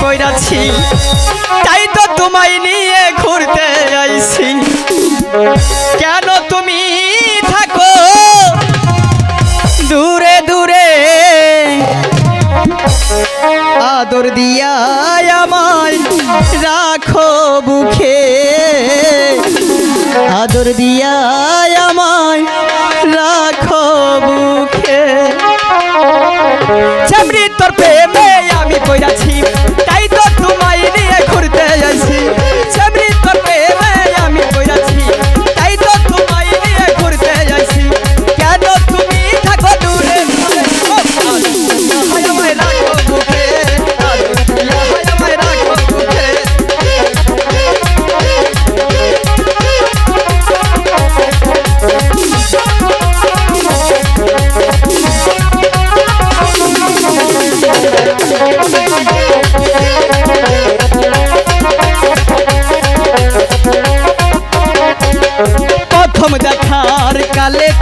পড়াছি তাই তো তোমায় নিয়ে ঘুরতে আইছি। কেন তুমি থাকো? দূরে দূরে। আদর দিয়া আমায় রাখো মুখে আদর দিয়া আমায় রাখো বুখে মৃত্যুর প্রেমে আমি কইরাছি। তাই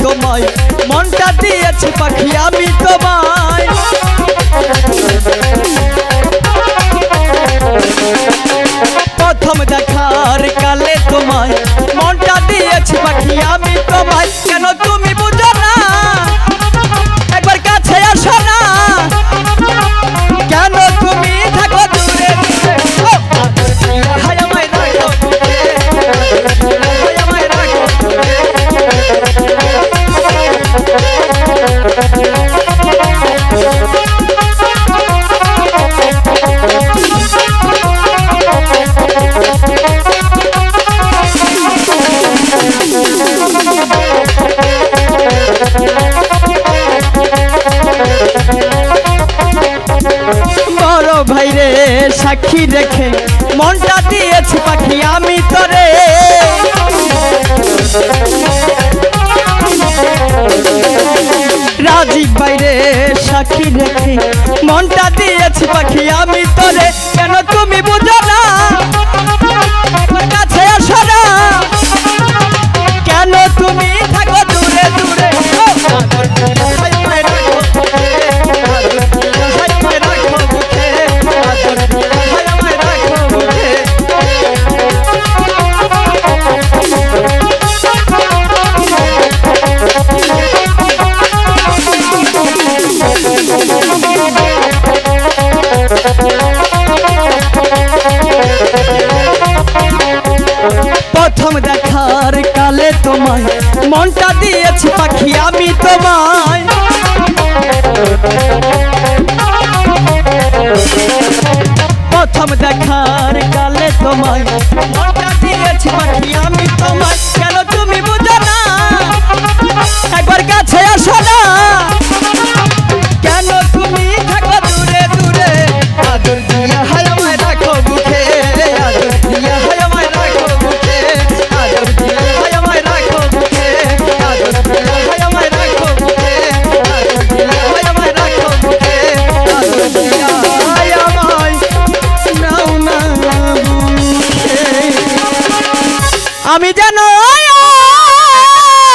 তোমায় মনটা দিয়েছি পাখি আমি তোমায়। সাক্ষী দেখে মনটা দিয়েছি পাখি, আমি তরে। রাজীব বাইরে সাক্ষী দেখে মনটা দিয়েছি পাখি, আমি তরে। কেন তুমি দেখার কালে তোমায় মনটা দিয়েছি পাখি, আমি তোমায়। প্রথম দেখার কালে তোমায় মনটা দিয়েছি পাখি আমি যেন